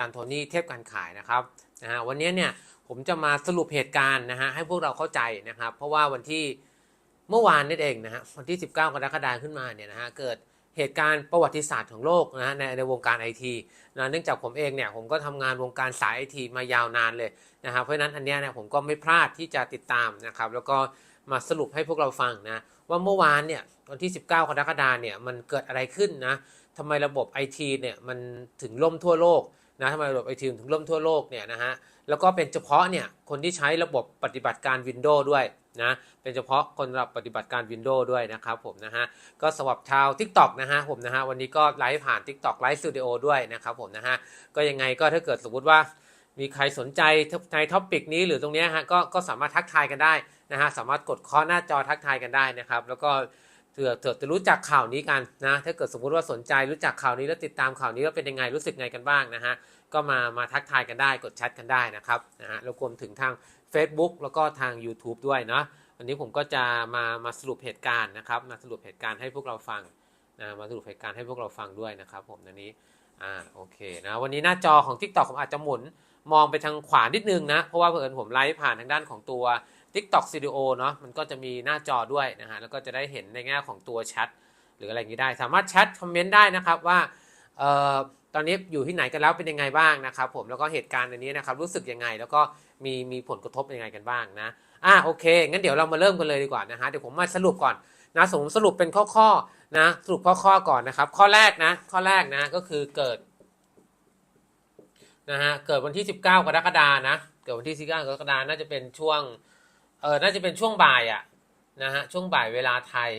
จารย์โทนี่เทพการขายนะครับนะฮะวันนี้เนี่ยผมจะมาสรุปเหตุการณ์นะฮะให้พวกเราเข้าใจนะครับ เพราะว่าวันที่เมื่อวานนี่เองนะฮะวันที่ 19 กรกฎาคมขึ้นมาเนี่ยนะฮะเกิดเหตุการณ์ประวัติศาสตร์ของโลกนะฮะในในวงการไอทีนะเนื่องจากผมเองเนี่ยผมก็ทำงานวงการสายไอทีมายาวนานเลยนะครับเพราะฉะนั้นอันเนี้ยเนี่ยผมก็ไม่พลาดที่จะติดตามนะครับแล้วก็มาสรุปให้พวกเราฟังนะว่าเมื่อวานเนี่ยวันที่ 19 กรกฎาคมเนี่ยมันเกิดอะไรขึ้นนะทำไมระบบไอทีเนี่ยมันถึงล่มทั่วโลก นะทำไมระบบไอทีถึงล่มทั่วโลกเนี่ยนะฮะแล้วก็เป็นเฉพาะเนี่ยคนที่ใช้ระบบปฏิบัติการ Windows ด้วยนะเป็นเฉพาะคนรับปฏิบัติการ Windows ด้วยนะครับผมนะฮะก็สำหรับชาว TikTok นะฮะผมนะฮะวันนี้ก็ไลฟ์ผ่าน TikTok Live Studio ด้วยนะครับผมนะฮะก็ยังไงก็ถ้าเกิดสมมติว่ามีใครสนใจในท็อปิกนี้หรือตรงเนี้ยฮะก็ก็สามารถทักทายกันได้นะฮะสามารถกดเคาะหน้าจอทักทายกันได้นะครับ แล้วก็ เผื่อเผื่อจะรู้จักข่าวนี้กันนะ ถ้าเกิดสมมุติว่าสนใจรู้จักข่าวนี้แล้วติดตามข่าวนี้แล้วเป็นยังไงรู้สึกไงกันบ้างนะฮะ ก็มามาทักทายกันได้กดแชทกันได้นะครับนะฮะแล้วรวมถึงทาง Facebook แล้วก็ทาง YouTube ด้วยเนาะวันนี้ผมก็จะมามาสรุปเหตุการณ์นะครับมาสรุปเหตุการณ์ให้พวกเราฟังนะมาสรุปเหตุการณ์ให้พวกเราฟังด้วยนะครับ ผมอันนี้อ่าโอเคนะวันนี้หน้าจอของ TikTok ผมอาจจะหมุน มองไปทางขวานิดนึงนะ เพราะว่าเพื่อนผมไลฟ์ผ่านทางด้านของตัว TikTok Studio เนาะมันก็จะมีหน้าจอด้วยนะฮะแล้วก็จะได้เห็นในแง่ของตัวแชทหรืออะไรอย่างนี้ได้ สามารถแชทคอมเมนต์ได้นะครับว่าเอ่อตอนนี้อยู่ที่ไหนกันแล้วเป็นยังไงบ้างนะครับผมแล้วก็เหตุการณ์อันนี้นะครับรู้สึกยังไงแล้วก็มีมีผลกระทบยังไงกันบ้างนะอะโอเคงั้นเดี๋ยวเรามาเริ่มกันเลยดีกว่านะฮะเดี๋ยวผมมาสรุปก่อนนะสมสรุปเป็นข้อๆนะสรุปข้อๆก่อนนะครับ ข้อแรกนะข้อแรกนะก็คือเกิด นะฮะเกิดวันที่ 19 กรกฎานะเกิดวันที่ 19 กรกฎาน่าจะเป็นช่วงเออน่าจะเป็นช่วงบ่ายอะนะฮะช่วงบ่ายเวลาไทย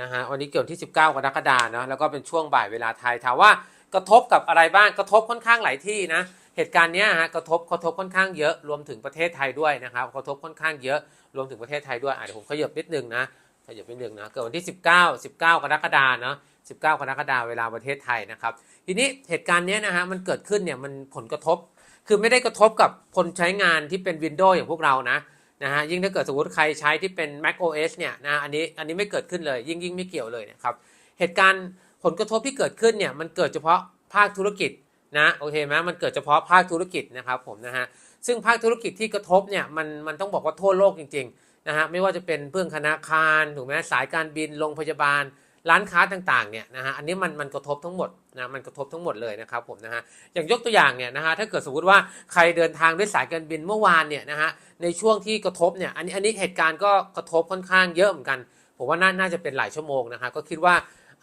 นะฮะวันนี้เกิดวันที่ 19 กรกฎาเนาะแล้วก็เป็นช่วงบ่ายเวลาไทยถามว่ากระทบกับอะไรบ้างกระทบค่อนข้างหลายที่นะเหตุการณ์เนี้ยฮะกระทบกระทบค่อนข้างเยอะรวมถึงประเทศไทยด้วยนะครับกระทบค่อนข้างเยอะรวมถึงประเทศไทยด้วยอะเดี๋ยวผมขยับนิดนึงนะ ขยับนิดนึงนะเกิดวันที่ 19 19 กรกฎาเนาะ19 กรกฎาเวลาประเทศไทยนะครับ ทีนี้เหตุการณ์นี้นะฮะมันเกิดขึ้นเนี่ยมันผลกระทบ คือไม่ได้กระทบกับคนใช้งานที่เป็น Windows อย่างพวกเรานะนะฮะยิ่งถ้าเกิดสมมติใครใช้ที่เป็น Mac OS เนี่ยนะอันนี้อันนี้ไม่เกิดขึ้นเลย ยิ่งยิ่งไม่เกี่ยวเลยนะครับเหตุการณ์ผลกระทบที่เกิดขึ้นเนี่ยมันเกิดเฉพาะภาคธุรกิจนะโอเคไหมมันเกิดเฉพาะภาคธุรกิจนะครับผมนะฮะซึ่งภาคธุรกิจที่กระทบเนี่ยมันมันต้องบอกว่าทั่วโลกจริง ๆ นะฮะไม่ว่าจะเป็นเพื่องธนาคารถูกไหมสายการบินโรงพยาบาลร้านค้าต่างๆเนี่ยนะฮะอันนี้มันมันกระทบทั้งหมดนะมันกระทบทั้งหมดเลยนะครับผมนะฮะอย่างยกตัวอย่างเนี่ยนะฮะถ้าเกิดสมมติว่าใครเดินทางด้วยสายการบินเมื่อวานเนี่ยนะฮะในช่วงที่กระทบเนี่ยอันนี้อันนี้เหตุการณ์ก็กระทบค่อนข้างเยอะเหมือนกันผมว่าน่าน่าจะเป็นหลายชั่วโมงนะครับก็คิดว่า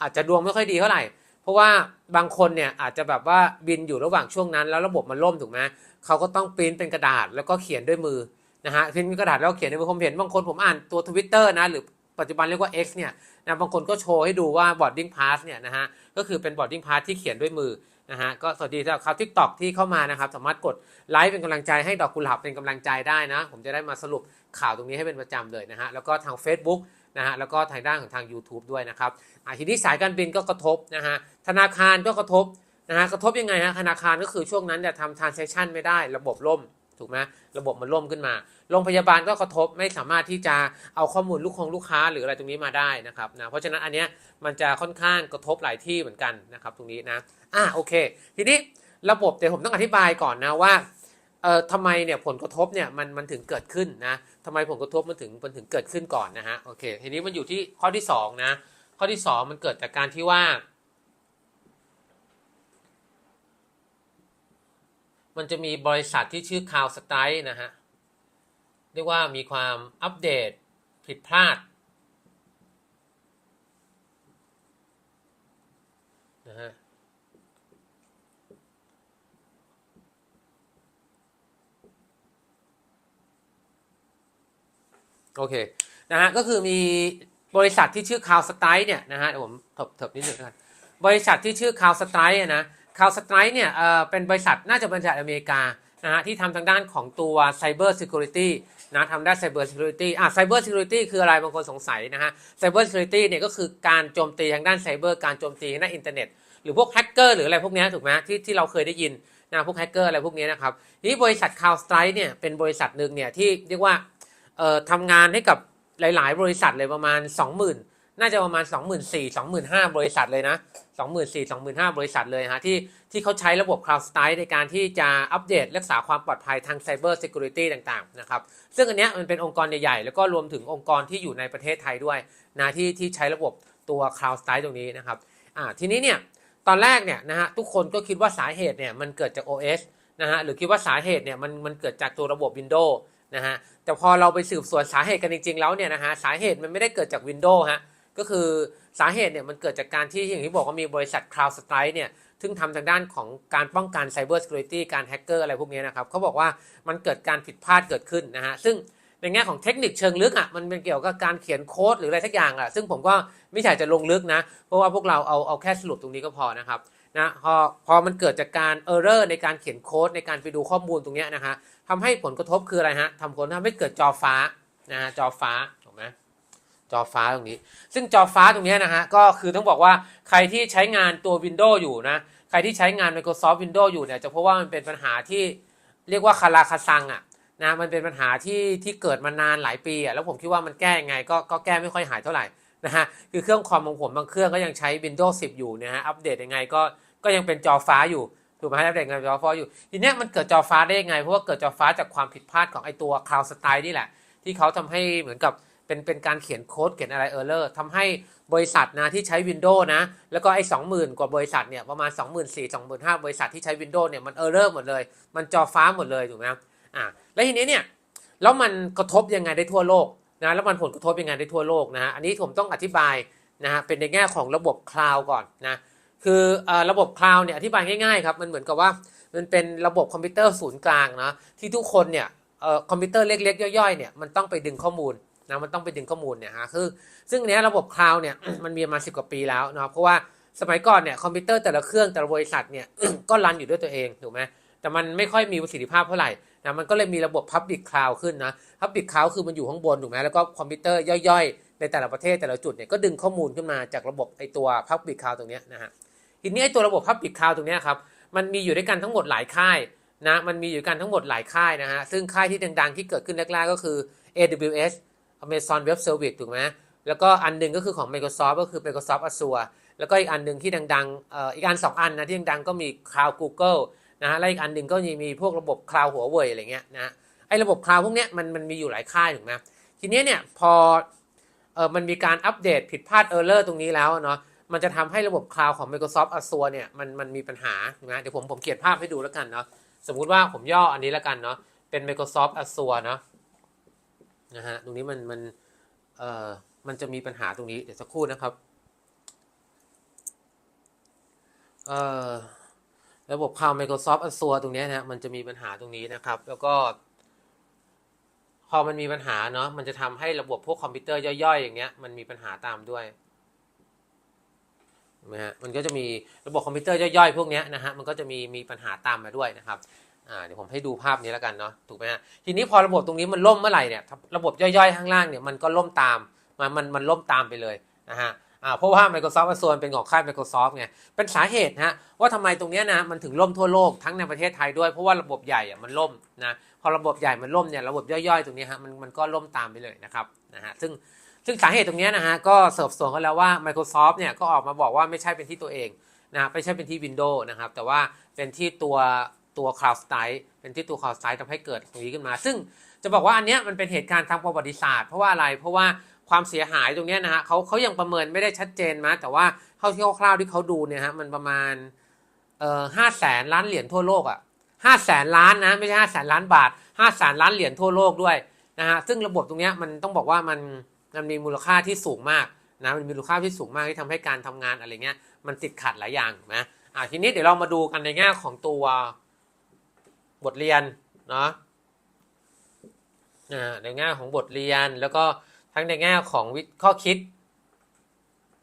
อาจจะดวงไม่ค่อยดีเท่าไหร่ เพราะว่าบางคนเนี่ยอาจจะแบบว่าบินอยู่ระหว่างช่วงนั้น แล้วระบบมันล่มถูกไหมเขาก็ต้องปริ้นเป็นกระดาษแล้วก็เขียนด้วยมือ นะฮะพิมพ์เป็นกระดาษแล้วเขียนด้วยมือผมเห็นบางคนผมอ่านตัวทวิตเตอร์นะหรือปัจจุบันเรียกว่า X เนี่ยนะบางคนก็โชว์ให้ดูว่า boarding pass เนี่ยนะฮะก็คือเป็น boarding pass ที่เขียนด้วยมือนะฮะก็สวัสดีสำหรับคราวทิกตอกที่เข้ามานะครับ สามารถกดไลค์เป็นกำลังใจให้ดอกกุหลาบเป็นกำลังใจได้นะ ผมจะได้มาสรุปข่าวตรงนี้ให้เป็นประจำเลยนะฮะแล้วก็ทาง Facebook นะฮะแล้วก็ทางด้านของทาง YouTube ด้วยนะครับทีนี้สายการบินก็กระทบนะฮะธนาคารก็กระทบนะฮะกระทบยังไงฮะธนาคารก็คือช่วงนั้นเนี่ยทำ transaction ไม่ได้ระบบล่ม ถูกไหมระบบมันล่มขึ้นมา โรงพยาบาลก็กระทบไม่สามารถที่จะเอาข้อมูลลูกคงลูกค้าหรืออะไรตรงนี้มาได้นะครับนะเพราะฉะนั้นอันเนี้ยมันจะค่อนข้างกระทบหลายที่เหมือนกันนะครับตรงนี้นะอะโอเค ทีนี้ระบบเดี๋ยวผมต้องอธิบายก่อนนะว่าเอ่อทำไมเนี่ยผลกระทบเนี่ยมันมันถึงเกิดขึ้นนะทำไมผลกระทบมันถึงมันถึงเกิดขึ้นก่อนนะฮะโอเคทีนี้มันอยู่ที่ข้อที่สองนะข้อที่สองมันเกิดจากการที่ว่า มันจะมีบริษัทที่ชื่อ Cloud Strike นะฮะ เรียกว่ามีความอัปเดตผิดพลาดนะฮะโอเค นะฮะ ก็คือมีบริษัทที่ชื่อ Cloud Strike เนี่ยนะฮะเดี๋ยวผมถบถบนิดนึงนะครับบริษัทที่ชื่อ Cloud Strike นะ Cloud Strike เนี่ยเป็นบริษัทน่าจะเป็นบริษัทอเมริกานะฮะที่ทำทางด้านของตัว Cyber Security นะทำด้าน Cyber Security อะ Cyber Security คืออะไรบางคนสงสัยนะฮะ Cyber Security เนี่ยก็คือการโจมตีทางด้านไซเบอร์การโจมตีทางด้านอินเทอร์เน็ตหรือพวกแฮกเกอร์หรืออะไรพวกนี้ถูกไหมที่ที่เราเคยได้ยินนะพวกแฮกเกอร์อะไรพวกนี้นะครับนี้บริษัท Cloud Strike เนี่ยเป็นบริษัทหนึ่งเนี่ยที่เรียกว่าเอ่อทำงานให้กับหลาย ๆ บริษัทเลยประมาณ 20,000 น่าจะประมาณ 2 4 0 0 0 25,000 บริษัทเลยนะ 24,000 25,000 บริษัทเลยฮะที่ที่เขาใช้ระบบ Cloud Strike ในการที่จะอัปเดตรักษาความปลอดภัยทาง Cyber Security ต่างๆนะครับซึ่งอันเนี้ยมันเป็นองค์กรใหญ่ๆ แล้วก็รวมถึงองค์กรที่อยู่ในประเทศไทยด้วยนะที่ที่ใช้ระบบตัว Cloud Strike ตรงนี้นะครับอ่าทีนี้เนี่ยตอนแรกเนี่ยนะฮะทุกคนก็คิดว่าสาเหตุเนี่ยมันเกิดจาก OS นะฮะหรือคิดว่าสาเหตุเนี่ยมันมันเกิดจากตัวระบบ Windows นะฮะแต่พอเราไปสืบสวนสาเหตุกันจริงๆแล้วเนี่ยนะฮะสาเหตุมันไม่ได้เกิดจาก Windows ฮะ ก็คือสาเหตุเนี่ยมันเกิดจากการที่อย่างที่บอกว่ามีบริษัท Cloud Strike เนี่ยซึ่งทำทางด้านของการป้องกัน Cyber Security การแฮกเกอร์อะไรพวกนี้นะครับเขาบอกว่ามันเกิดการผิดพลาดเกิดขึ้นนะฮะซึ่งในแง่ของเทคนิคเชิงลึกอะมันเป็นเกี่ยวกับการเขียนโค้ดหรืออะไรสักอย่างอะซึ่งผมก็ไม่อยากจะลงลึกนะ เพราะว่าพวกเราเอาเอาแค่สรุปตรงนี้ก็พอนะครับนะพอพอมันเกิดจากการเออร์เรอร์ในการเขียนโค้ดในการไปดูข้อมูลตรงนี้นะฮะทำให้ผลกระทบคืออะไรฮะทำผลทำให้เกิดจอฟ้านะฮะจอฟ้า จอฟ้าตรงนี้ ซึ่งจอฟ้าตรงนี้นะฮะก็คือต้องบอกว่าใครที่ใช้งานตัว Windows อยู่นะ ใครที่ใช้งาน Microsoft Windows อยู่เนี่ยจะพบว่ามันเป็นปัญหาที่เรียกว่าคาราคาซังอะนะมันเป็นปัญหาที่ที่เกิดมานานหลายปีอะแล้วผมคิดว่ามันแก้ยังไงก็ก็แก้ไม่ค่อยหายเท่าไหร่นะฮะคือเครื่องคอมของผมบางเครื่องก็ยังใช้ Windows 10 อยู่นะฮะอัปเดตยังไงก็ก็ยังเป็นจอฟ้าอยู่ถูกไหมอัปเดตงานจอฟ้าอยู่ทีเนี้ยมันเกิดจอฟ้าได้ยังไงเพราะว่าเกิดจอฟ้าจากความผิดพลาดของไอตัว Cloud Style นี่แหละ ที่เขาทำให้เหมือนกับ เป็นเป็นการเขียนโค้ดเขียนอะไรเออร์เลอร์ทำให้บริษัทนะที่ใช้ Windows นะ แล้วก็ไอ้สองหมื่นกว่าบริษัทเนี่ยประมาณ 2 4 0 0 0 2 5 0 0บริษัทที่ใช้ Windows เนี่ยมันเออร์เลอร์หมดเลย มันจอฟ้าหมดเลยถูกไหมอ่าแล้วทีนี้เนี่ยแล้วมันกระทบยังไงได้ทั่วโลกนะแล้วมันผลกระทบยังไงได้ทั่วโลกนะฮะอันนี้ผมต้องอธิบายนะฮะเป็นในแง่ของระบบคลาวก่อนนะคืออระบบคลาวเนี่ยอธิบายง่ายๆครับมันเหมือนกับว่ามันเป็นระบบคอมพิวเตอร์ศูนย์กลางนะที่ทุกคนเนี่ยคอมพิวเตอร์เล็กๆ ย่อยๆเนี่ยมันต้องไปดึงข้อมูล นะมันต้องไปดึงข้อมูลเนี่ยฮะคือซึ่งเนี้ยระบบคลาวด์เนี่ยมันมีมาสิบกว่าปีแล้วนะเพราะว่าสมัยก่อนเนี่ยคอมพิวเตอร์แต่ละเครื่องแต่ละบริษัทเนี่ยก็รันอยู่ด้วยตัวเองถูกไหมแต่มันไม่ค่อยมีประสิทธิภาพเท่าไหร่นะมันก็เลยมีระบบ Public Cloud ขึ้นนะ Public Cloud คือมันอยู่ข้างบนถูกไหมแล้วก็คอมพิวเตอร์ย่อยๆ ในแต่ละประเทศแต่ละจุดเนี่ยก็ดึงข้อมูลขึ้นมาจากระบบไอตัว Public Cloud ตรงเนี้ยนะฮะทีนี้ไอตัวระบบ Public Cloud ตรงเนี้ยครับมันมีอยู่ด้วยกันทั้งหมดหลายค่ายนะมันมีอยู่กันทั้งหมดหลายค่ายนะฮะซึ่งค่ายที่ดังๆที่เกิดขึ้นแรกๆก็คือ AWS Amazon Web Service ถูกไหมแล้วก็อันหนึ่งก็คือของ Microsoft ก็คือ Microsoft Azure แล้วก็อีกอันหนึ่งที่ดังๆอีกอันสองอันนะที่ดังๆก็มี Cloud Google นะฮะและอีกอันหนึ่งก็มีมีพวกระบบ Cloud หัวเว่ยอะไรเงี้ยนะไอ้ระบบ Cloud พวกเนี้ยมันมันมีอยู่หลายค่ายถูกไหมทีเนี้ยเนี่ยพอเออมันมีการอัปเดตผิดพลาดเออร์เลอร์ตรงนี้แล้วเนาะมันจะทำให้ระบบ Cloud ของ Microsoft Azure เนี่ยมันมันมีปัญหานะเดี๋ยวผมผมเขียนภาพให้ดูแล้วกันเนาะสมมุติว่าผมย่ออันนี้แล้วกันเนาะเป็น Microsoft Azure เนาะ นะฮะตรงนี้มันมันเอ่อมันจะมีปัญหาตรงนี้เดี๋ยวสักครู่นะครับเอ่อระบบ Cloud Microsoft Azure ตรงนี้นะมันจะมีปัญหาตรงนี้นะครับ แล้วก็ พอมันมีปัญหาเนาะมันจะทำให้ระบบพวกคอมพิวเตอร์ย่อยๆ อย่างเงี้ยมันมีปัญหาตามด้วยนไหมฮะมันก็จะมีระบบคอมพิวเตอร์ย่อยๆ พวกเนี้ยนะฮะมันก็จะมีมีปัญหาตามมาด้วยนะครับ อ่าเดี๋ยวผมให้ดูภาพนี้แล้วกันเนาะถูกไหมฮะทีนี้พอระบบตรงนี้มันล่มเมื่อไหร่เนี่ยระบบย่อยๆข้างล่างเนี่ยมันก็ล่มตามมันมันมันล่มตามไปเลยนะฮะอ่าเพราะว่า Microsoft Azure เป็นของค่าย Microsoft ไงเป็นสาเหตุนะฮะว่าทำไมตรงนี้นะมันถึงล่มทั่วโลกทั้งในประเทศไทยด้วยเพราะว่าระบบใหญ่อะมันล่มนะพอระบบใหญ่มันล่มเนี่ยระบบย่อยๆ ตรงนี้ฮะมันมันก็ล่มตามไปเลยนะครับนะฮะซึ่งซึ่งสาเหตุตรงนี้นะฮะก็เสิร์ฟส่วนกันแล้วว่า Microsoft เนี่ยก็ออกมาบอกว่าไม่ใช่เป็นที่ตัวเองนะไม่ใช่เป็นที่ Windows นะครับแต่ว่าเป็นที่ตัว ตัว Cloud Strike เป็นที่ตัว Cloud Strike ทำให้เกิดตรงนี้ขึ้นมา ซึ่งจะบอกว่าอันเนี้ยมันเป็นเหตุการณ์ทางประวัติศาสตร์เพราะว่าอะไรเพราะว่าความเสียหายตรงนี้นะฮะเขาเขายังประเมินไม่ได้ชัดเจนนะแต่ว่าเท่าที่คร่าวๆที่เขาดูเนี่ยฮะมันประมาณเอ่อห้าแสนล้านเหรียญทั่วโลกอะห้าแสนล้านนะไม่ใช่ห้าแสนล้านบาทห้าแสนล้านเหรียญทั่วโลกด้วยนะฮะซึ่งระบบตรงนี้มันต้องบอกว่ามันมันมีมูลค่าที่สูงมากนะมันมีมูลค่าที่สูงมากที่ทำให้การทำงานอะไรเงี้ยมันติดขัดหลายอย่างนะอะทีนี้เดี๋ยวเรามาดูกันในแง่ของตัว บทเรียนเนาะในแง่ของบทเรียนแล้วก็ทั้งในแง่ของวิข้อคิด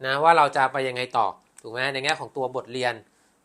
นะว่าเราจะไปยังไงต่อถูกไหมในแง่ของตัวบทเรียน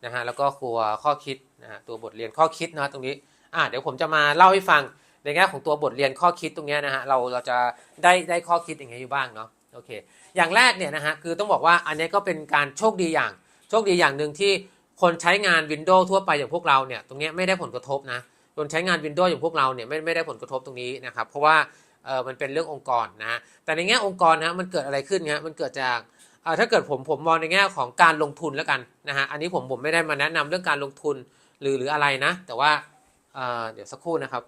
นะฮะแล้วก็ครัวข้อคิดนะฮะตัวบทเรียนข้อคิดนะตรงนี้อะเดี๋ยวผมจะมาเล่าให้ฟังในแง่ของตัวบทเรียนข้อคิดตรงนี้นะฮะเราเราจะได้ได้ข้อคิดอย่างไงอยู่บ้างเนาะโอเคอย่างแรกเนี่ยนะฮะคือต้องบอกว่าอันนี้ก็เป็นการโชคดีอย่างโชคดีอย่างหนึ่งที่ คนใช้งาน Windows ทั่วไปอย่างพวกเราเนี่ยตรงนี้ไม่ได้ผลกระทบนะคนใช้งาน Windows อย่างพวกเราเนี่ยไม่ไม่ได้ผลกระทบตรงนี้นะครับ เพราะว่าเออมันเป็นเรื่ององค์กรนะแต่ในแง่องค์กรนะมันเกิดอะไรขึ้นฮะมันเกิดจากเออถ้าเกิดผมผมมองในแง่ของการลงทุนแล้วกันนะฮะอันนี้ผมผมไม่ได้มาแนะนำเรื่องการลงทุนหรือหรืออะไรนะ แต่ว่าเออเดี๋ยวสักครู่นะครับ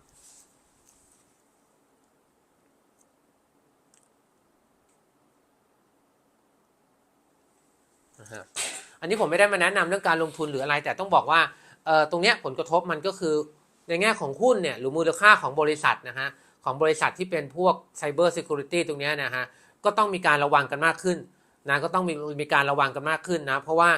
นะฮะ อันนี้ผมไม่ได้มาแนะนำเรื่องการลงทุนหรืออะไร แต่ต้องบอกว่าตรงนี้ผลกระทบมันก็คือในแง่ของหุ้นเนี่ยหรือมูลค่าของบริษัทนะฮะของบริษัทที่เป็นพวก Cyber Security ตรงนี้นะฮะก็ต้องมีการระวังกันมากขึ้นนะก็ต้องมีมีการระวังกันมากขึ้นนะเพราะว่า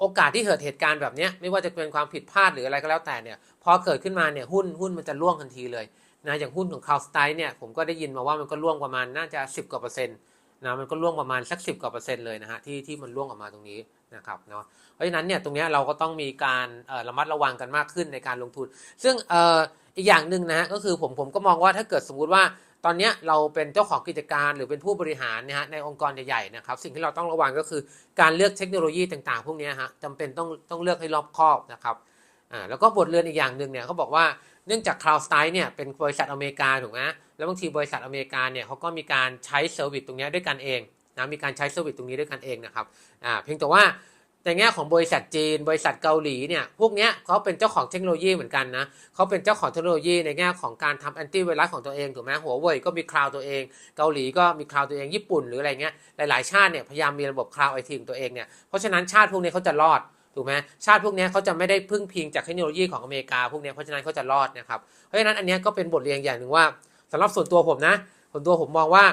โอกาสที่เกิดเหตุการณ์แบบนี้ไม่ว่าจะเป็นความผิดพลาดหรืออะไรก็แล้วแต่เนี่ยพอเกิดขึ้นมาเนี่ยหุ้นหุ้นมันจะร่วงทันทีเลยนะอย่างหุ้นของ c o w s t y เนี่ยผมก็ได้ยินมาว่ามันก็ร่วงประมาณน่าจะ 10กว่าเปอร์เซ็นต์ นะมันก็ร่วงประมาณสักสิบกว่าเปอร์เซ็นต์เลยนะฮะที่ที่มันร่วงออกมาตรงนี้นะครับเนาะเพราะฉะนั้นเนี่ยตรงนี้เราก็ต้องมีการระมัดระวังกันมากขึ้นในการลงทุน ซึ่งอ,อ,อีกอย่างหนึ่งนะฮะก็คือผมผมก็มองว่าถ้าเกิดสมมุติว่าตอนนี้เราเป็นเจ้าของกิจการหรือเป็นผู้บริหารนี่ยฮะในองค์กรใหญ่ๆนะครับสิ่งที่เราต้องระวังก็คือการเลือกเทคโนโลยีต่างๆ พวกนี้ฮะจำเป็นต้องต้องเลือกให้รอบคอบนะครับอ่าแล้วก็บทเรียนอีกอย่างหนึ่งเนี่ยเขาบอกว่าเนื่องจาก CloudStrike เนี่ยเป็นบริษัทอเมริกาถูกไหม แล้วบางทีบริษัทอเมริกาเนี่ยเขาก็มีการใช้เซอร์วิสตรงนี้ด้วยกันเองนะมีการใช้เซอร์วิสตรงนี้ด้วยกันเองนะครับอ่าเพียงแต่ว่าในแง่ของบริษัทจีน บริษัทเกาหลีเนี่ยพวกเนี้ยเขาเป็นเจ้าของเทคโนโลยีเหมือนกันนะเขาเป็นเจ้าของเทคโนโลยีในแง่ของการทำแอนตี้ไวรัสของตัวเองถูกไหมหัวเว่ยก็มีคลาวตัวเอง เกาหลีก็มีคลาวตัวเองญี่ปุ่นหรืออะไรเงี้ยหลายๆชาติเนี่ยพยายามมีระบบคลาวไอทีของตัวเองเนี่ยเพราะฉะนั้นชาติพวกนี้เขาจะรอดถูกไหมชาติพวกนี้เขาจะไม่ได้พึ่งพิงจากเทคโนโลยีของอเมริกาพวกนี้เพราะฉะนั้นเขาจะรอดนะครับเพราะฉะนั้นอันนี้ก็เป็นบทเรียนอย่างหนึ่งว่า สำหรับส่วนตัวผมนะส่วนตัวผมมองว่า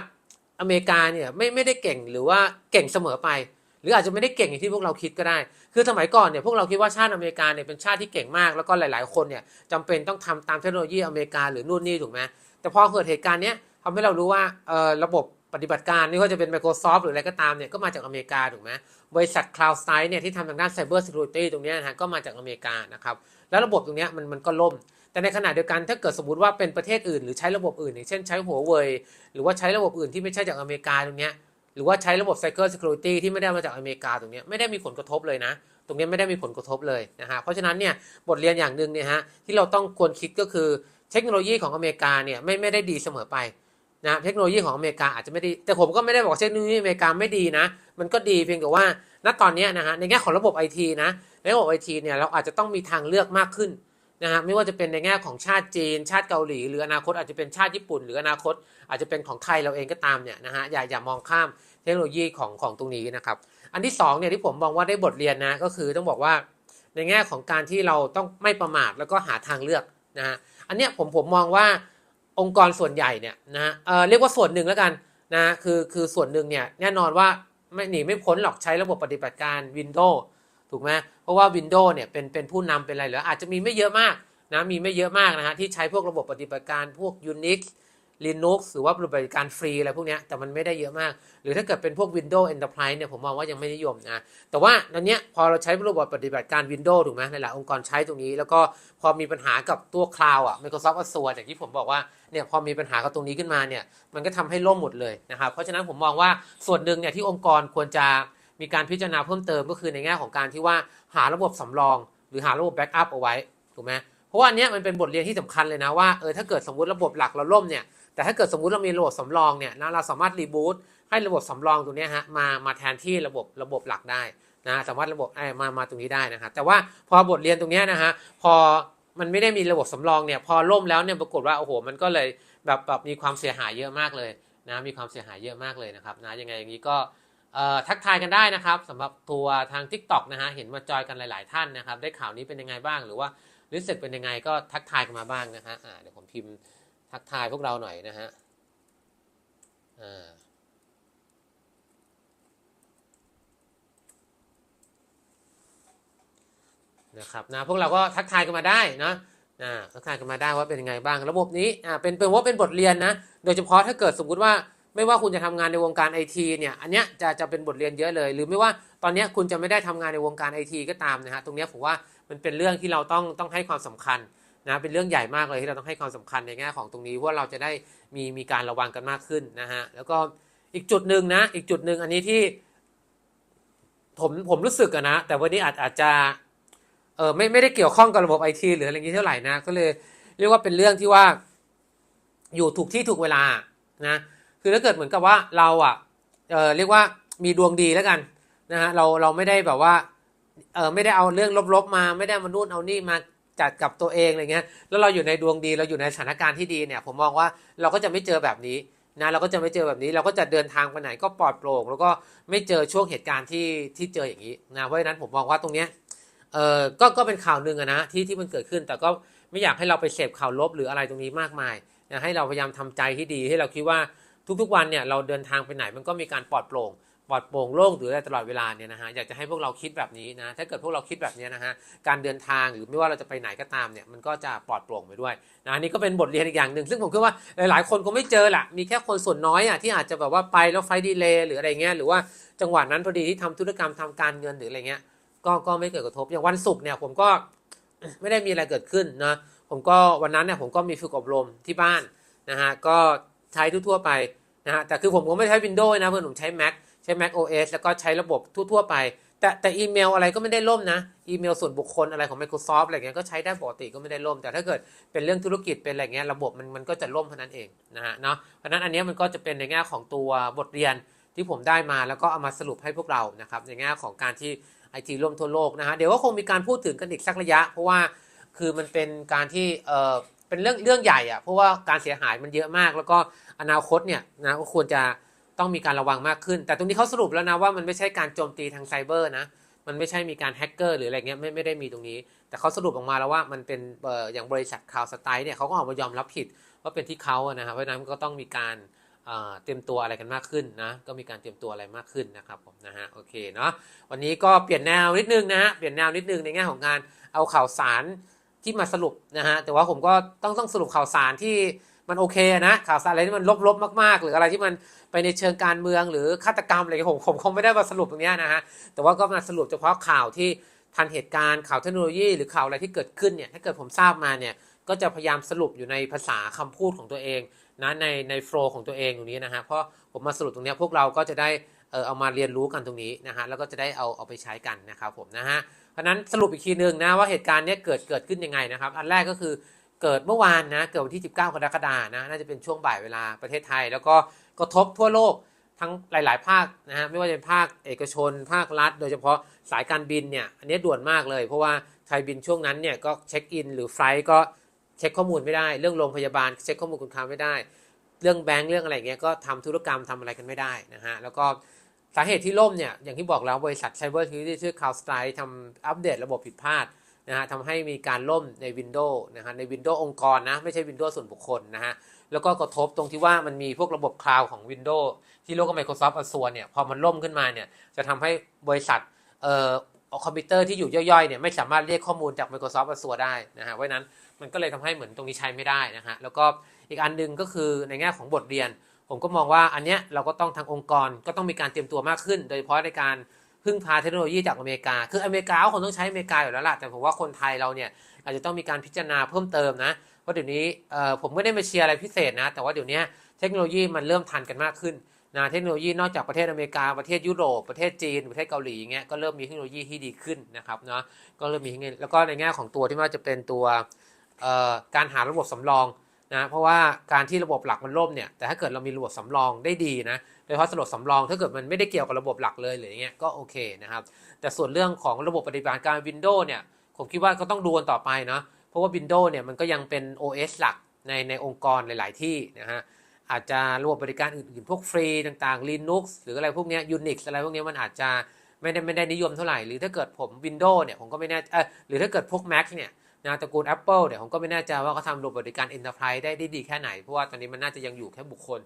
อเมริกาเนี่ยไม่ไม่ได้เก่งหรือว่าเก่งเสมอไป หรืออาจจะไม่ได้เก่งอย่างที่พวกเราคิดก็ได้ คือสมัยก่อนเนี่ยพวกเราคิดว่าชาติอเมริกาเนี่ยเป็นชาติที่เก่งมาก แล้วก็หลาย ๆ คนเนี่ยจำเป็นต้องทำตามเทคโนโลยีอเมริกาหรือนู่นนี่ถูกไหมแต่พอเกิดเหตุการณ์เนี้ยทำให้เรารู้ว่าเอ่อระบบปฏิบัติการไม่ว่าจะเป็น Microsoft หรืออะไรก็ตามเนี่ยก็มาจากอเมริกาถูกไหมบริษัท CloudStrike เนี่ยที่ทำทางด้าน Cyber Security ตรงนี้นะฮะก็มาจากอเมริกานะครับแล้วระบบตรงเนี้ยมันมันก็ล่ม แต่ในขณะเดียวกันถ้าเกิดสมมติว่าเป็นประเทศอื่นหรือใช้ระบบอื่นอย่างเช่นใช้หัวเว่ยหรือว่าใช้ระบบอื่นที่ไม่ใช่จากอเมริกาตรงเนี้ยหรือว่าใช้ระบบ Cyber Security ที่ไม่ได้มาจากอเมริกาตรงเนี้ยไม่ได้มีผลกระทบเลยนะ ตรงเนี้ยไม่ได้มีผลกระทบเลยนะฮะเพราะฉะนั้นเนี่ยบทเรียนอย่างหนึ่งเนี่ยฮะที่เราต้องควรคิดก็คือเทคโนโลยีของอเมริกาเนี่ยไม่ไม่ได้ดีเสมอไปนะเทคโนโลยีของอเมริกาอาจจะไม่ดี แต่ผมก็ไม่ได้บอกเทคโนโลยีอเมริกาไม่ดีนะ มันก็ดีเพียงแต่ว่าณตอนนี้นะฮะในแง่ของระบบไอทีนะในระบบไอทีเนี่ยเราอาจจะต้องมีทางเลือกมากขึ้น นะฮะไม่ว่าจะเป็นในแง่ของชาติจีน ชาติเกาหลี หรืออนาคตอาจจะเป็นชาติญี่ปุ่น หรืออนาคตอาจจะเป็นของไทยเราเองก็ตามเนี่ยนะฮะอย่าอย่ามองข้ามเทคโนโลยีของของตรงนี้นะครับอันที่สองเนี่ยที่ผมมองว่าได้บทเรียนนะก็คือต้องบอกว่าในแง่ของการที่เราต้องไม่ประมาทแล้วก็หาทางเลือกนะฮะอันเนี้ยผมผมมองว่าองค์กรส่วนใหญ่เนี่ยนะฮะเออเรียกว่าส่วนหนึ่งแล้วกันนะคือคือส่วนหนึ่งเนี่ยแน่นอนว่าไม่หนีไม่พ้นหรอกใช้ระบบปฏิบัติการ Windows ถูกไหมเพราะว่า Windows เนี่ยเป็นเป็นผู้นำเป็นอะไรเหรืออาจจะมีไม่เยอะมากนะมีไม่เยอะมากนะฮะที่ใช้พวกระบบปฏิบัติการพวก Unix Linux หรือว่าระบบปฏิบัติการฟรีอะไรพวกนี้แต่มันไม่ได้เยอะมาก หรือถ้าเกิดเป็นพวก Windows Enterprise เนี่ยผมมองว่ายังไม่นิยมนะแต่ว่าตอนนี้พอเราใช้ระบบปฏิบัติการ Windows ถูกไหมหลายๆองค์กรใช้ตรงนี้ แล้วก็พอมีปัญหากับตัวคลาวอะ Microsoft Azure อย่างที่ผมบอกว่าเนี่ยพอมีปัญหากับตรงนี้ขึ้นมาเนี่ยมันก็ทำให้ล่มหมดเลยนะครับเพราะฉะนั้นผมมองว่าส่วนหนึ่งเนี่ยที่องค์กรควรจะ มีการพิจารณาเพิ่มเติมก็คือในแง่ของการที่ว่าหาระบบสำรอง หรือหาระบบแบ็กอัพเอาไว้ถูกไหมเพราะว่าอันเนี้ยมันเป็นบทเรียนที่สำคัญเลยนะว่าเออถ้าเกิดสมมติระบบหลักเราล่มเนี่ยแต่ถ้าเกิดสมมติเรามีระบบสำรองเนี่ยนะเราสามารถรีบูตให้ระบบสำรองตัวนี้ฮะมามาแทนที่ระบบระบบหลักได้นะสามารถระบบไอ้มามาตรงนี้ได้นะครับแต่ว่าพอบทเรียนตรงนี้นะฮะพอมันไม่ได้มีระบบสำรองเนี่ยพอล่มแล้วเนี่ยปรากฏว่าโอ้โหมันก็เลยแบบแบบมีความเสียหายเยอะมากเลยนะมีความเสียหายเยอะมากเลยนะครับนะยังไงอย่างนี้ก็ ทักทายกันได้นะครับสำหรับตัวทาง TikTok นะฮะเห็นมาจอยกันหลาย ๆ ท่านนะครับ ได้ข่าวนี้เป็นยังไงบ้าง หรือว่ารู้สึกเป็นยังไงก็ทักทายกันมาบ้างนะฮะเดี๋ยวผมพิมพ์ทักทายพวกเราหน่อยนะฮะนะครับนะพวกเราก็ทักทายกันมาได้นะนะทักทายกันมาได้ว่าเป็นยังไงบ้าง ระบบนี้อ่าเป็นเป็นว่าเป็นบทเรียนนะ โดยเฉพาะถ้าเกิดสมมุติว่า ไม่ว่าคุณจะทำงานในวงการไอทีเนี่ยอันเนี้ยจะจะเป็นบทเรียนเยอะเลย หรือไม่ว่าตอนเนี้ยคุณจะไม่ได้ทำงานในวงการไอทีก็ตามนะฮะตรงเนี้ยผมว่ามันเป็นเรื่องที่เราต้องต้องให้ความสำคัญนะเป็นเรื่องใหญ่มากเลยที่เราต้องให้ความสำคัญในแง่ของตรงนี้เพราเราจะได้มีมีการระวังกันมากขึ้นนะฮะแล้วก็อีกจุดหนึ่งนะอีกจุดหนึ่งอันนี้ที่ ผมผมรู้สึกนะ แต่วันนี้อาจอาจจะเออไม่ไม่ได้เกี่ยวข้องกับระบบไอทีหรืออะไรอย่างนี้เท่าไหร่นะก็เลย เรียกว่าเป็นเรื่องที่ว่า อยู่ถูกที่ถูกเวลานะ คือถ้าเกิดเหมือนกับว่าเราอะเออเรียกว่ามีดวงดีแล้วกันนะฮะเราเราไม่ได้แบบว่าเออไม่ได้เอาเรื่องลบๆมา ไม่ได้มานู่นเอานี่มาจัดกับตัวเองอะไรเงี้ยแล้วเราอยู่ในดวงดีเราอยู่ในสถานการณ์ที่ดีเนี่ย ผมมองว่าเราก็จะไม่เจอแบบนี้นะเราก็จะไม่เจอแบบนี้ เราก็จะเดินทางไปไหนก็ปลอดโปร่ง แล้วก็ไม่เจอช่วงเหตุการณ์ที่ที่เจออย่างนี้นะเพราะฉะนั้นผมมองว่าตรงเนี้ยเออก็ก็เป็นข่าวหนึ่งอะนะที่ที่มันเกิดขึ้น แต่ก็ไม่อยากให้เราไปเสพข่าวลบหรืออะไรตรงนี้มากมายนะให้เราพยายามทำใจที่ดีให้เราคิดว่า ทุกๆวันเนี่ยเราเดินทางไปไหนมันก็มีการปลอดโปร่งปลอดโปร่งโล่งหรืออะไรตลอดเวลาเนี่ยนะฮะอยากจะให้พวกเราคิดแบบนี้นะถ้าเกิดพวกเราคิดแบบนี้นะฮะการเดินทางหรือไม่ว่าเราจะไปไหนก็ตามเนี่ยมันก็จะปลอดโปร่งไปด้วยนะนี่ก็เป็นบทเรียนอีกอย่างหนึ่งซึ่งผมคิดว่าหลายๆ คนคงไม่เจอแหละมีแค่คนส่วนน้อยอะที่อาจจะแบบว่าไปแล้วไฟดีเลย์หรืออะไรเงี้ยหรือว่าจังหวะนั้นพอดีที่ทำธุรกรรมทำการเงินหรืออะไรเงี้ยก็ก็ไม่เกิดกระทบอย่างวันศุกร์เนี่ยผมก็ไม่ได้มีอะไรเกิดขึ้นนะผมก็วันนั้นเนี่ยผมก็มีฝึกอบรมที่บ้านนะฮะก็ ใช้ทั่วๆไปนะฮะแต่คือผมก็ไม่ใช้ Windows นะเพื่อนผมใช้ Mac ใช้ Mac OS แล้วก็ใช้ระบบทั่วๆไป แต่แต่อีเมลอะไรก็ไม่ได้ล่มนะอีเมลส่วนบุคคลอะไรของ Microsoft อะไรเงี้ยก็ใช้ได้ปกติก็ไม่ได้ล่ม แต่ถ้าเกิดเป็นเรื่องธุรกิจเป็นอะไรเงี้ยระบบมันมันก็จะล่มเท่านั้นเองนะฮะเนาะเพราะนั้นอันนี้มันก็จะเป็นในแง่ของตัวบทเรียนที่ผมได้มาแล้วก็เอามาสรุปให้พวกเรานะครับในแง่ของการที่ไอทีล่มทั่วโลกนะฮะเดี๋ยวก็คงมีการพูดถึงกันอีกสักระยะ เพราะว่าคือมันเป็นการที่เออ เป็นเรื่องเรื่องใหญ่อะเพราะว่าการเสียหายมันเยอะมาก แล้วก็อนาคตเนี่ยนะก็ควรจะต้องมีการระวังมากขึ้น แต่ตรงนี้เขาสรุปแล้วนะว่ามันไม่ใช่การโจมตีทางไซเบอร์นะมันไม่ใช่มีการแฮกเกอร์หรืออะไรเงี้ยไม่ไม่ได้มีตรงนี้ แต่เขาสรุปออกมาแล้วว่ามันเป็นเอ่ออย่างบริษัทคาวสไตล์เนี่ยเขาก็ออกมายอมรับผิดว่าเป็นที่เขาอะนะครับเพราะนั้นก็ต้องมีการเอ่อเตรียมตัวอะไรกันมากขึ้นนะก็มีการเตรียมตัวอะไรมากขึ้นนะครับผมนะฮะโอเคเนาะวันนี้ก็เปลี่ยนแนวนิดนึงนะฮะเปลี่ยนแนวนิดนึงในแง่ของการเอาข่าวสาร ที่มาสรุปนะฮะแต่ว่าผมก็ต้องต้องสรุปข่าวสารที่มันโอเคนะข่าวสารอะไรที่มันลบๆมากๆ หรืออะไรที่มันไปในเชิงการเมืองหรือฆาตกรรมอะไรผมผมคงไม่ได้มาสรุปตรงนี้นะฮะแต่ว่าก็มาสรุปเฉพาะข่าวที่ทันเหตุการณ์ข่าวเทคโนโลยี หรือข่าวอะไรที่เกิดขึ้นเนี่ยถ้าเกิดผมทราบมาเนี่ยก็จะพยายามสรุปอยู่ในภาษาคำพูดของตัวเองนะในในโฟล์ของตัวเองตรงนี้นะฮะเพราะผมมาสรุปตรงนี้พวกเราก็จะได้เออเอามาเรียนรู้กันตรงนี้นะฮะแล้วก็จะได้เอาเอาไปใช้กันนะครับผมนะฮะ ราะนั้นสรุปอีกทีหนึ่งนะว่าเหตุการณ์นี้เกิดเกิดขึ้นยังไงนะครับ อันแรกก็คือเกิดเมื่อวานนะเกิดวันที่ 19 กรกฎานะน่าจะเป็นช่วงบ่ายเวลาประเทศไทย แล้วก็กระทบทั่วโลกทั้งหลาย ๆ ภาคนะฮะไม่ว่าจะเป็นภาคเอกชน ภาครัฐ โดยเฉพาะสายการบินเนี่ยอันนี้ด่วนมากเลย เพราะว่าไทยบินช่วงนั้นเนี่ยก็เช็คอินหรือไฟล์ก็เช็คข้อมูลไม่ได้ เรื่องโรงพยาบาลเช็คข้อมูลคุณค้าไม่ได้ เรื่องแบงค์เรื่องอะไรเงี้ยก็ทำธุรกรรมทำอะไรกันไม่ได้นะฮะแล้วก็ สาเหตุที่ล่มเนี่ยอย่างที่บอกแล้วบริษัท Cyber Security ชื่อ CrowdStrike ทำอัปเดตระบบผิดพลาดนะฮะทำให้มีการล่มใน Windows นะฮะใน Windows องค์กรนะไม่ใช่ Windows ส่วนบุคคลนะฮะแล้วก็กระทบตรงที่ว่ามันมีพวกระบบคลาวด์ของ Windows ที่เรียกว่า Microsoft Azure เนี่ยพอมันล่มขึ้นมาเนี่ยจะทำให้บริษัทเอ่อคอมพิวเตอร์ที่อยู่ย่อยๆเนี่ยไม่สามารถเรียกข้อมูลจาก Microsoft Azure ได้นะฮะเพราะนั้นมันก็เลยทำให้เหมือนตรงนี้ใช้ไม่ได้นะฮะแล้วก็อีกอันหนึงก็คือในแง่ของบทเรียน ผมก็มองว่าอันเนี้ยเราก็ต้องทางองค์กรก็ต้องมีการเตรียมตัวมากขึ้น โดยเฉพาะในการพึ่งพาเทคโนโลยีจากอเมริกา คืออเมริกาก็คงต้องใช้อเมริกาอยู่แล้วล่ะ แต่ผมว่าคนไทยเราเนี่ยอาจจะต้องมีการพิจารณาเพิ่มเติมนะเพราะเดี๋ยวนี้ผมไม่ได้มาเชียร์อะไรพิเศษนะ แต่ว่าเดี๋ยวนี้เทคโนโลยีมันเริ่มทันกันมากขึ้นนะ เทคโนโลยีนอกจากประเทศอเมริกา ประเทศยุโรป ประเทศจีน ประเทศเกาหลีอย่างเงี้ย ก็เริ่มมีเทคโนโลยีที่ดีขึ้นนะครับเนาะ ก็เริ่มมีเงี้ยแล้วก็ในแง่ของตัวที่ว่าจะเป็นตัวการหาระบบสำรอง นะเพราะว่าการที่ระบบหลักมันล่มเนี่ยแต่ถ้าเกิดเรามีระบบสำรองได้ดีนะโดยเฉพาะระบบสำรองถ้าเกิดมันไม่ได้เกี่ยวกับระบบหลักเลยหรืออย่างเงี้ยก็โอเคนะครับแต่ส่วนเรื่องของระบบปฏิบัติการ Windows เนี่ยผมคิดว่าก็ต้องดูกันต่อไปเนาะเพราะว่า Windows เนี่ยมันก็ยังเป็น OS หลักในในองค์กรหลาย ๆ ที่นะฮะอาจจะระบบบริการอื่นๆพวกฟรีต่างๆ Linux หรืออะไรพวกเนี้ย Unix อะไรพวกเนี้ยมันอาจจะไม่ได้ไม่ได้นิยมเท่าไหร่ หรือถ้าเกิดผม Windows เนี่ยผมก็ไม่แน่เออหรือถ้าเกิดพวก Mac เนี่ย นะตระกูล Apple เนี่ยผมก็ไม่แน่ใจว่าเขาทำระบบบริการ Enterprise ได้ได้ดีแค่ไหน เพราะว่าตอนนี้มันน่าจะยังอยู่แค่บุคคล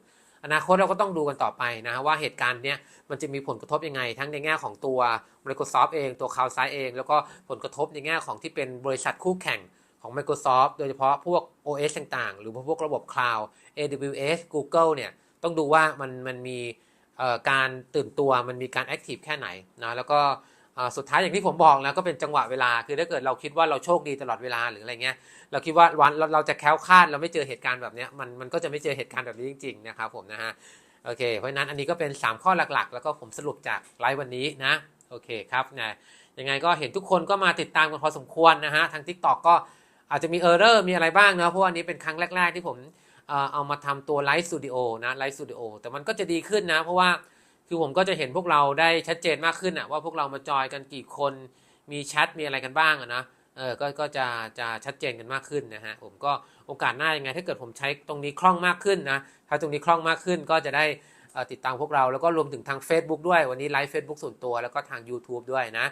อนาคตเราก็ต้องดูกันต่อไปนะฮะว่าเหตุการณ์เนี้ยมันจะมีผลกระทบยังไง ทั้งในแง่ของตัว Microsoft เองตัว CloudSide เอง แล้วก็ผลกระทบในแง่ของที่เป็นบริษัทคู่แข่งของ Microsoft โดยเฉพาะพวก OS ต่างๆ หรือพวกระบบ Cloud AWS Google เนี่ยต้องดูว่ามันมันมีการตื่นตัวมันมีการ Active แค่ไหนนะแล้วก็ สุดท้ายอย่างที่ผมบอกแล้วก็เป็นจังหวะเวลา คือถ้าเกิดเราคิดว่าเราโชคดีตลอดเวลาหรืออะไรเงี้ยเราคิดว่าวันเราเราจะแคล้วคลาดเราไม่เจอเหตุการณ์แบบเนี้ยมันมันก็จะไม่เจอเหตุการณ์แบบนี้จริงๆนะครับผมนะฮะโอเคเพราะนั้นอันนี้ก็เป็น 3 ข้อหลักๆ แล้วก็ผมสรุปจากไลฟ์วันนี้นะโอเคครับนะยังไงก็เห็นทุกคนก็มาติดตามกันพอสมควรนะฮะทาง TikTok ก็อาจจะมีเออร์เรอร์มีอะไรบ้างนะเพราะว่าอันนี้เป็นครั้งแรก ๆ ที่ผมเอ่อเอามาทำตัวไลฟ์สตูดิโอนะไลฟ์สตูดิโอแต่มันก็จะดีขึ้นนะเพราะว่า คือผมก็จะเห็นพวกเราได้ชัดเจนมากขึ้นอะว่าพวกเรามาจอยกันกี่คนมีแชทมีอะไรกันบ้างอะนะเออก็ก็จะจะชัดเจนกันมากขึ้นนะฮะผมก็โอกาสหน้ายังไง ถ้าเกิดผมใช้ตรงนี้คล่องมากขึ้นนะถ้าตรงนี้คล่องมากขึ้นก็จะได้อ่อติดตามพวกเราแล้วก็รวมถึงทาง Facebook ด้วยวันนี้ไลฟ์ Facebook ส่วนตัวแล้วก็ทาง YouTube ด้วยนะ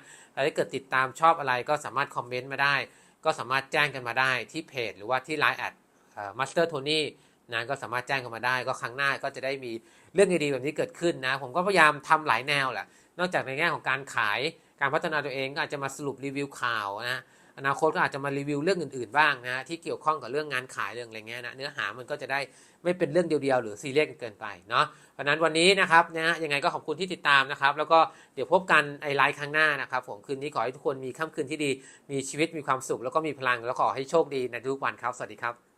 ถ้าเกิดติดตามชอบอะไรก็สามารถคอมเมนต์มาได้ ก็สามารถแจ้งกันมาได้ที่เพจ หรือว่าที่ Line แอดมาสเตอร์โทนี่ นะก็สามารถแจ้งกันมาได้ ก็ครั้งหน้าก็จะได้มีเรื่องดีๆแบบนี้เกิดขึ้นนะ ผมก็พยายามทำหลายแนวแหละนอกจากในแง่ของการขายการพัฒนาตัวเองก็อาจจะมาสรุปรีวิวข่าวนะอนาคตก็อาจจะมารีวิวเรื่องอื่นๆบ้างนะที่เกี่ยวข้องกับเรื่องงานขายเรื่องอะไรเงี้ยนะเนื้อหามันก็จะได้ไม่เป็นเรื่องเดียวๆ หรือซีเรียสเกินไปเนาะเพราะนั้นวันนี้นะครับนะยังไงก็ขอบคุณที่ติดตามนะครับ แล้วก็เดี๋ยวพบกันไอไลฟ์ครั้งหน้านะครับผมคืนนี้ขอให้ทุกคนมีค่ำคืนที่ดี มีชีวิตมีความสุข แล้วก็มีพลังแล้วขอให้โชคดีในทุกวันครับสวัสดีครับ